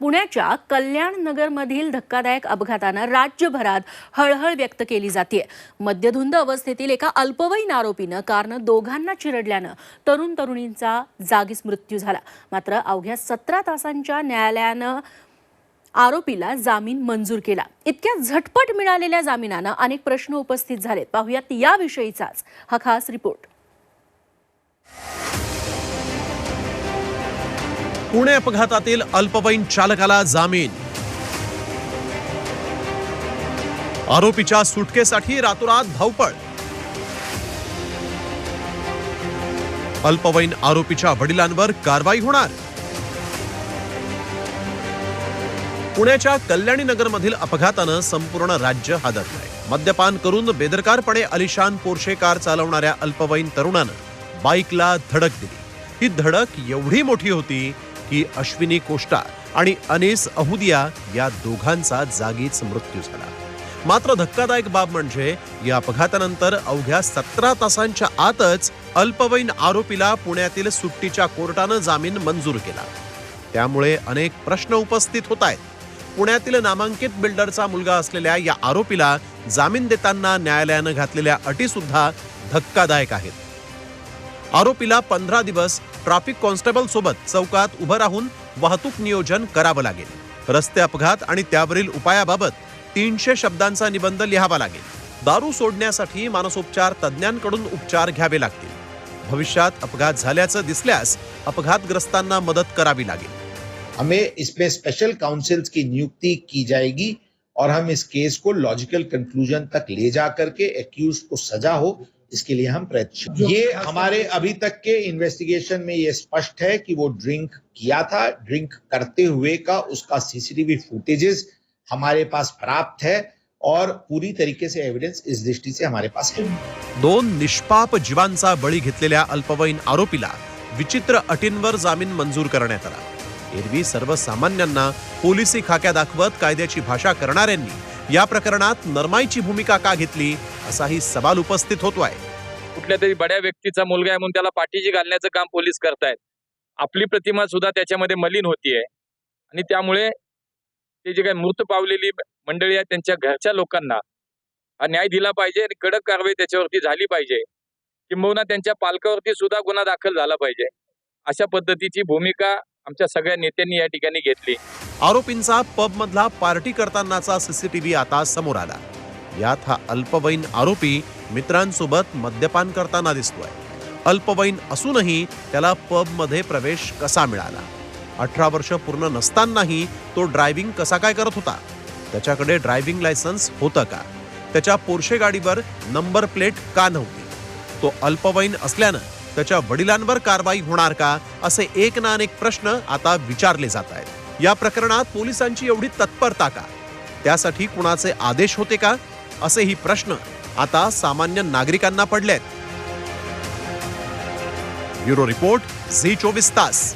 पुण्याच्या कल्याण नगरमधील धक्कादायक अपघातानं राज्यभरात हळहळ व्यक्त केली जाते मद्यधुंद अवस्थेतील एका अल्पवयीन आरोपीनं कारनं दोघांना चिरडल्यानं तरुण तरुणींचा जागीच मृत्यू झाला. मात्र अवघ्या सतरा तासांच्या न्यायालयानं आरोपीला जामीन मंजूर केला. इतक्या झटपट मिळालेल्या जामिनानं अनेक प्रश्न उपस्थित झालेत. पाहुयात याविषयीचाच हा खास रिपोर्ट. पुणे अपघातातील अल्पवयीन चालकाला जामीन. आरोपीच्या सुटकेसाठी रातोरात धावपळ. अल्पवयीन आरोपीच्या वडिलांवर कारवाई होणार. पुण्याच्या कल्याणी नगरमधील अपघातानं संपूर्ण राज्य हादरलंय. मद्यपान करून बेदरकारपणे अलिशान पोर्शे कार चालवणाऱ्या अल्पवयीन तरुणानं बाईकला धडक दिली. ही धडक एवढी मोठी होती की अश्विनी कोष्टा आणि अनेस अहुदिया या दोघांचा जागीच मृत्यू झाला. मात्र धक्कादायक बाब म्हणजे या अपघातानंतर अवघ्या सतरा तासांच्या आतच अल्पवयीन आरोपीला पुण्यातील सुट्टीच्या कोर्टानं जामीन मंजूर केला. त्यामुळे अनेक प्रश्न उपस्थित होत आहेत पुण्यातील नामांकित बिल्डरचा मुलगा असलेल्या या आरोपीला जामीन देताना न्यायालयानं घातलेल्या अटी सुद्धा धक्कादायक आहेत. आरोपीला पंधरा दिवस ट्रॅफिक कॉन्स्टेबल सोबत चौकात उभं राहून वाहतूक नियोजन करावं लागेल. रस्ते अपघात आणि त्यावरील उपायाबाबत तीनशे शब्दांचा निबंध लिहावा लागेल. दारू सोडण्यासाठी मानसोपचार तज्ज्ञांकडून उपचार घ्यावे लागतील. भविष्यात अपघात झाल्याचं दिसल्यास अपघातग्रस्तांना मदत करावी लागेल. हमें इसमें स्पेशल काउंसिल्स की नियुक्ति की जाएगी. और हम इस केस को लॉजिकल कंक्लूजन तक ले जा करके एक्यूज को सजा हो इसके लिए हम प्रयत्न ये हमारे अभी तक के इन्वेस्टिगेशन में ये स्पष्ट है कि वो ड्रिंक किया था ड्रिंक करते हुए का उसका सीसीटीवी फुटेजेस हमारे पास प्राप्त है और पूरी तरीके से एविडेंस इस दृष्टि से हमारे पास है। दोन निष्पाप जीवांचा बळी घेतलेल्या अल्पवयीन आरोपीला विचित्र अटींवर जामीन मंजूर करण्यात आला। एरवी सर्वसामान्यांना पोलिसी खाक्या दाखवत कायद्याची भाषा करणाऱ्यांनी या प्रकरणात नरमाईची भूमिका का घेतली असाही सवाल उपस्थित होतोय. कुठल्या तरी बड्या व्यक्तीचा मुलगा आहे म्हणून त्याला पाठीशी घालण्याचं काम पोलीस करतायत. आपली प्रतिमा सुद्धा त्याच्यामध्ये मलिन होतीये. आणि त्यामुळे ते जे काही मृत पावलेली मंडळी आहेत त्यांच्या घरच्या लोकांना हा न्याय दिला पाहिजे आणि कडक कारवाई त्याच्यावरती झाली पाहिजे. किंबहुना त्यांच्या पालकावरती सुद्धा गुन्हा दाखल झाला पाहिजे. अशा पद्धतीची भूमिका आमच्या सगळ्या नेत्यांनी या ठिकाणी घेतली. आरोपींचा पब मधला पार्टी करतानाचा सीसीटीव्ही आता समोर आला. यात हा अल्पवयीन आरोपी मित्रांसोबत मद्यपान करताना दिसतोय. अल्पवयीन असूनही त्याला पबमध्ये प्रवेश कसा मिळाला? अठरा वर्ष पूर्ण नसतानाही तो ड्रायव्हिंग कसा काय करत होता? त्याच्याकडे ड्रायव्हिंग लायसन्स होतं का? त्याच्या पोर्शे गाडीवर नंबर प्लेट का नव्हती? तो अल्पवयीन असल्यानं त्याच्या वडिलांवर कारवाई होणार का असे एक ना अनेक प्रश्न आता विचारले जात आहेत. या प्रकरणात पोलिसांची एवढी तत्परता का? त्यासाठी कुणाचे आदेश होते का? असेही प्रश्न आता सामान्य नागरिकांना पडलेत. ब्युरो रिपोर्ट झी चोवीस तास.